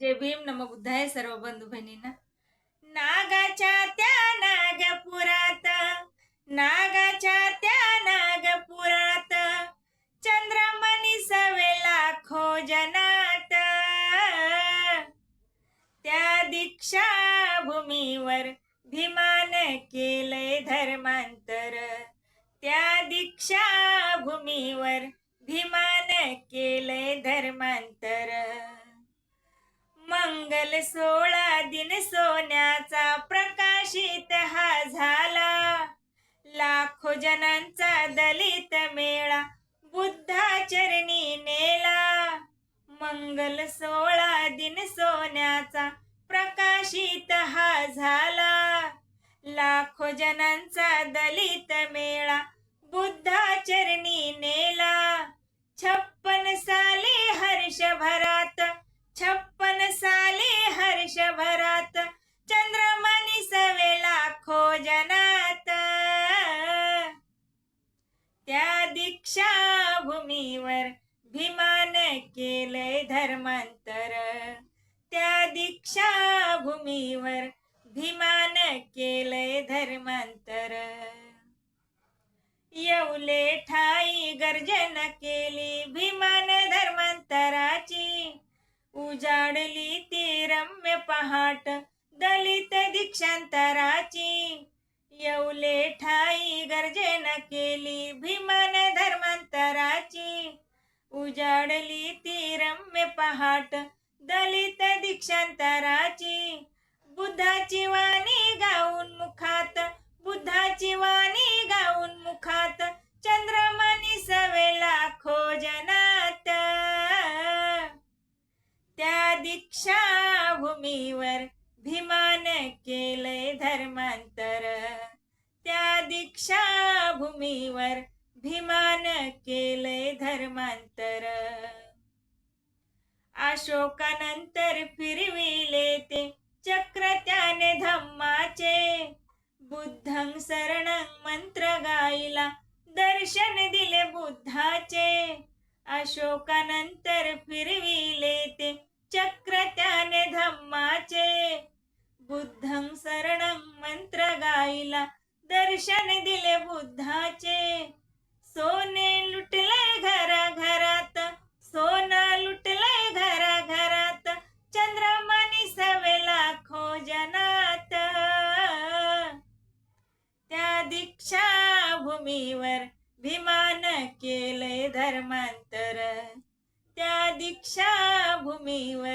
जय भीम नम बुद्धाय सर्व बंधू बहिणींना. नागाच्या त्या नागपुरात नागाच्या त्या नागपुरात चंद्रमणी सवेला खोजनात. त्या दीक्षा भूमीवर भीमान केलंय धर्मांतर. त्या दीक्षा भूमीवर भीमान केलंय धर्मांतर. मंगल सोळा दिन सोन्याचा प्रकाशित हा झाला. लाखो जनांचा दलित मेळा बुद्धाचरणी नेला. मंगल सोळा दिन सोन्याचा प्रकाशित हा झाला. लाखो जनांचा दलित मेळा बुद्धाचरणी नेला. छप त्या दीक्षा भूमीवर भीमान केले धर्मांतर. त्या दीक्षा भूमीवर भीमान केले धर्मांतर. येवले ठाई गर्जन केली भीमान धर्मांतराची. उजाडली ती रम्य पहाट दलित दीक्षांतराची. येवले ठाई गर्जन केली भीमान धर्मांतराची. उजाडली ती रम्य पहाट दलित दीक्षांतराची. बुद्धाची वाणी गाऊन मुखात बुद्धाची वाणी गाऊन मुखात चंद्रमणी सवेला खोजनात. त्या दीक्षा भूमीवर भीमान केलंय धर्मांतर. त्या दीक्षा भूमीवर भीमान केलंय धर्मांतर. अशोकानंतर फिरविले ते चक्र त्याने धम्माचे. बुद्धं शरण मंत्र गाईला दर्शन दिले बुद्धाचे. अशोकानंतर फिरविले ते दर्शन दिले बुद्धाचे. सोने लुटले घरा घरात सोनं लुटले घरा घरात चंद्रमणी सवे लाखो जनात. त्या दीक्षा भूमीवर भीमान केलंय धर्मांतर. त्या दीक्षा भूमीवर